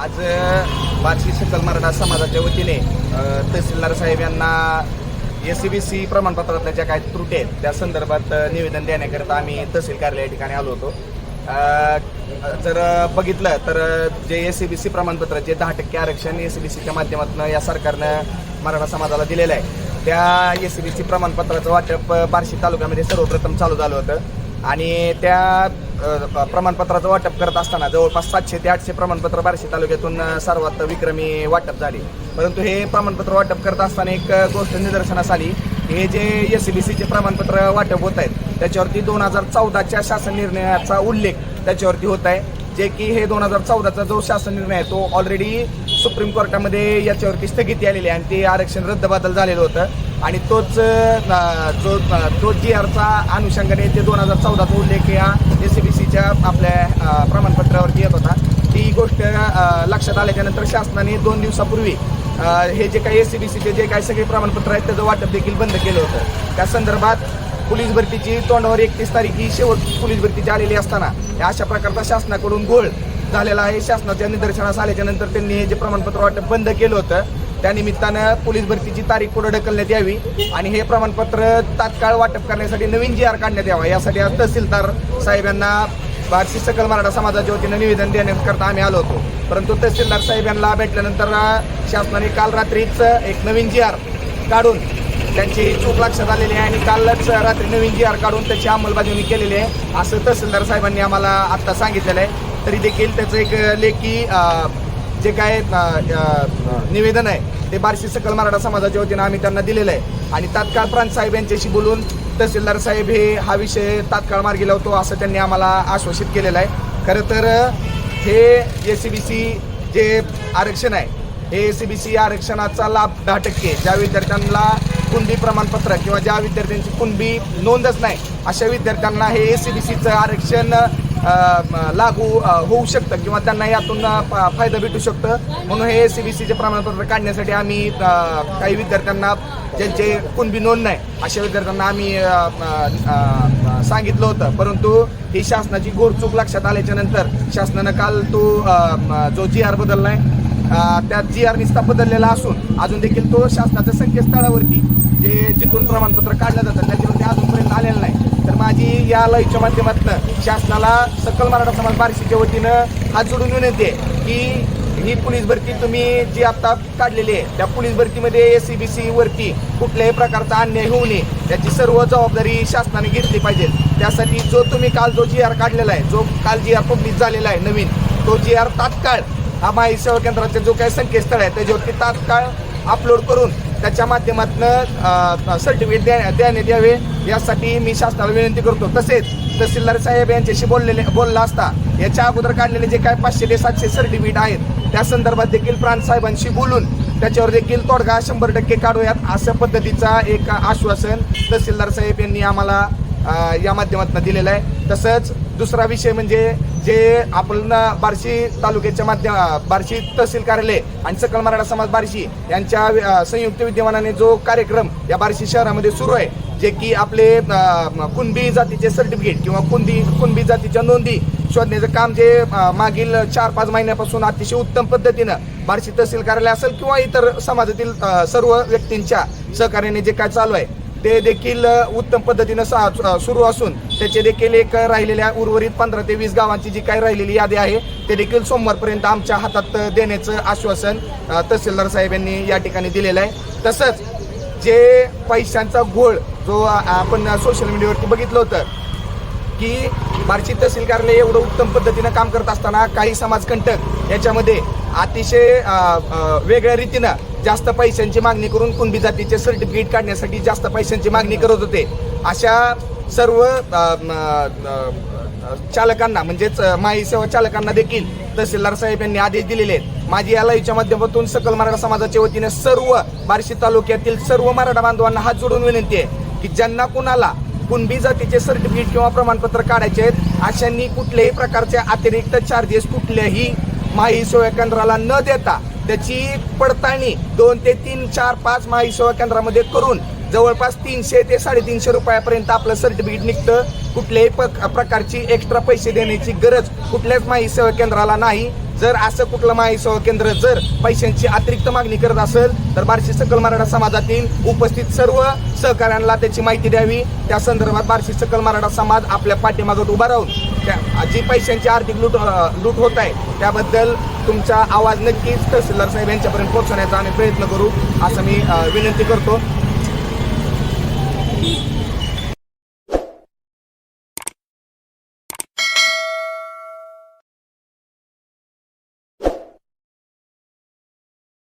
आज बार्शी सकल मराठा समाजाच्या वतीने तहसीलदार साहेब यांना एस सी बी सी प्रमाणपत्रातल्या ज्या काही त्रुटी आहेत त्या संदर्भात निवेदन देण्याकरिता आम्ही तहसील कार्यालय ठिकाणी आलो होतो. जर बघितलं तर जे एस सी बी सी प्रमाणपत्र जे दहा टक्के आरक्षण एस सी बी सीच्या माध्यमातून या सरकारनं मराठा समाजाला दिलेलं आहे त्या एस सी बी सी प्रमाणपत्राचं वाटप बार्शी तालुक्यामध्ये सर्वप्रथम चालू झालं होतं. आणि त्या प्रमाणपत्राचं वाटप करत असताना जवळपास सातशे ते आठशे प्रमाणपत्र बार्शी तालुक्यातून सर्वात विक्रमी वाटप झाली. परंतु हे प्रमाणपत्र वाटप करत असताना एक गोष्ट निदर्शनास आली. हे जे एस सी बी सीचे प्रमाणपत्र वाटप होत आहेत त्याच्यावरती दोन हजार चौदाच्या शासन निर्णयाचा उल्लेख त्याच्यावरती होत आहे. जे की हे दोन हजार चौदाचा जो शासन निर्णय आहे तो ऑलरेडी सुप्रीम कोर्टामध्ये याच्यावरती स्थगिती आलेली आहे आणि ते आरक्षण रद्दबादल झालेलं होतं. आणि तोच जो तो जी आरचा अनुषंगाने ते दोन हजार चौदाचा उल्लेख या एस सी बी सीच्या आपल्या प्रमाणपत्रावरती येत होता. ती गोष्ट लक्षात आल्याच्यानंतर शासनाने दोन दिवसापूर्वी हे जे काही एस सी बी सीचे जे काही सगळे प्रमाणपत्र आहेत त्याचं वाटप देखील बंद केलं होतं. त्या संदर्भात पोलीस भरतीची तोंडावर एकतीस तारीख ही शेवट पोलीस भरतीची आलेली असताना अशा प्रकारचा शासनाकडून घोळ झालेला आहे. शासनाच्या निदर्शनास आल्याच्यानंतर त्यांनी हे जे प्रमाणपत्र वाटप बंद केलं होतं त्यानिमित्तानं पोलीस भरतीची तारीख पुढे ढकलण्यात यावी आणि हे प्रमाणपत्र तात्काळ वाटप करण्यासाठी नवीन जी आर काढण्यात यावा. यासाठी आज तहसीलदार साहेब यांना सकल मराठा समाजाच्या वतीनं निवेदन देण्याकरता आम्ही आलो होतो. परंतु तहसीलदार साहेब यांना भेटल्यानंतर शासनाने काल रात्रीच एक नवीन जी आर काढून त्यांची चूक लक्षात आलेली आहे आणि कालच रात्री नवीन जी आर काढून त्याची अंमलबजावणी केलेली आहे असं तहसीलदार साहेबांनी आम्हाला आत्ता सांगितलेलं आहे. तरी देखील त्याचं एक लेखी जे काय निवेदन आहे ते बार्शी सकल मराठा समाजाच्या वतीनं आम्ही त्यांना दिलेलं आहे. आणि तात्काळ प्रांत साहेब यांच्याशी बोलून तहसीलदार साहेब हे हा विषय तात्काळ मार्गी लावतो असं त्यांनी आम्हाला आश्वासित केलेलं आहे. खरं तर हे ए सी बी सी जे आरक्षण आहे हे ए सी बी सी आरक्षणाचा लाभ दहा टक्के. ज्या विद्यार्थ्यांना कुणबी प्रमाणपत्र किंवा ज्या विद्यार्थ्यांची कुणबी नोंदच नाही अशा विद्यार्थ्यांना हे ए सी बी सीचं आरक्षण लागू होऊ शकतं किंवा त्यांना यातून फायदा भेटू शकतं. म्हणून हे सी बी सीचे प्रमाणपत्र काढण्यासाठी आम्ही काही विद्यार्थ्यांना ज्यांचे कुणबी नोंद नाही अशा विद्यार्थ्यांना आम्ही सांगितलं होतं. परंतु ही शासनाची गोरचूक लक्षात आल्याच्यानंतर शासनानं काल तो जो जी आर बदलला आहे त्या जी आर निस्ता बदललेला असून अजून देखील तो शासनाच्या संकेतस्थळावरती जे जिथून प्रमाणपत्र काढलं जातं त्याच्यावरती अजूनपर्यंत आलेलं नाही. तर माझी या लयच्या माध्यमातून शासनाला सकल मराठा समाज बार्शीच्या वतीनं हात जोडून विनंती आहे की ही पोलीस भरती तुम्ही जी आता काढलेली आहे त्या पोलीस भरतीमध्ये एस सी बी सी वरती कुठल्याही प्रकारचा अन्याय होऊ नये त्याची सर्व जबाबदारी शासनाने घेतली पाहिजे. त्यासाठी जो तुम्ही काल जो जी आर काढलेला आहे जो काल जी आर पब्लिक झालेला आहे नवीन तो जी आर तात्काळ हा माहिती सेवा केंद्राचे जो काही संकेतस्थळ आहे त्याच्यावरती तात्काळ अपलोड करून त्याच्या माध्यमातून सर्टिफिकेट द्या देण्यात यावे यासाठी मी शासनाला विनंती करतो. तसेच तहसीलदार साहेब यांच्याशी बोललेले बोलला असता याच्या अगोदर काढलेले जे काय पाचशे ते सातशे सर्टिफिकेट आहेत त्या संदर्भात देखील प्रांत साहेबांशी बोलून त्याच्यावर देखील तोडगा शंभर टक्के काढूयात अशा पद्धतीचा एक आश्वासन तहसीलदार साहेब यांनी आम्हाला या माध्यमातून दिलेलं आहे. तसंच दुसरा विषय म्हणजे जे आपण बार्शी तालुक्याच्या माध्यम बार्शी तहसील कार्यालय आणि सकल मराठा समाज बार्शी यांच्या संयुक्त विद्यमानाने जो कार्यक्रम या बार्शी शहरामध्ये सुरू आहे जे की आपले कुणबी जातीचे सर्टिफिकेट किंवा कुंदी कुणबी जातीच्या नोंदी शोधण्याचं काम जे मागील चार पाच महिन्यापासून अतिशय उत्तम पद्धतीनं बार्शी तहसील कार्यालय असेल किंवा इतर समाजातील सर्व व्यक्तींच्या सहकार्याने जे काय चालू आहे ते देखील उत्तम पद्धतीनं सा- सुरू असून त्याचे देखील एक राहिलेल्या उर्वरित पंधरा ते वीस गावांची जी काही राहिलेली यादी आहे ते देखील सोमवारपर्यंत आमच्या हातात देण्याचं आश्वासन तहसीलदार साहेब यांनी या ठिकाणी दिलेलं आहे. तसंच जे पैशांचा घोळ जो आपण सोशल मीडियावरती बघितलं होतं की बार्शी तहसील कार्यालय एवढं उत्तम पद्धतीनं काम करत असताना काही समाजकंटक याच्यामध्ये अतिशय वेगळ्या रीतीनं जास्त पैशांची मागणी करून कुणबी जातीचे सर्टिफिकेट काढण्यासाठी जास्त पैशांची मागणी करत होते. अशा सर्व म, चालकांना म्हणजेच माही माई सेवा चालकांना देखील तहसीलदार साहेब यांनी आदेश दिलेले आहेत. माझी या लाईव्हच्या माध्यमातून सकल मराठा समाजाच्या वतीने सर्व बार्शी तालुक्यातील सर्व मराठा बांधवांना हात जोडून विनंती आहे की ज्यांना कुणाला कुणबी जातीचे सर्टिफिकेट किंवा प्रमाणपत्र काढायचे आहेत अशांनी कुठल्याही प्रकारचे अतिरिक्त चार्जेस कुठल्याही माही सेवा केंद्राला न देता त्याची पडताळणी दोन ते तीन चार पाच माही सेवा केंद्रामध्ये करून जवळपास तीनशे ते साडेतीनशे रुपयापर्यंत आपलं सर्टिफिकेट निघतं. कुठल्याही प- प्रकारची एक्स्ट्रा पैसे देण्याची गरज कुठल्याच माही सेवा केंद्राला नाही. जर असं कुठलं माही सेवा केंद्र जर पैशांची अतिरिक्त मागणी करत असेल तर बार्शी सकल मराठा समाजातील उपस्थित सर्व सहकाऱ्यांना त्याची माहिती द्यावी. त्या संदर्भात बार्शी सकल मराठा समाज आपल्या पाठीमागत उभा राहून त्या जी पैशांची आर्थिक लूट लूट होत आहे त्याबद्दल तुमचा आवाज नक्कीच तहसीलदार साहेब यांच्यापर्यंत पोहोचवण्याचा आम्ही प्रयत्न करू असं मी विनंती करतो.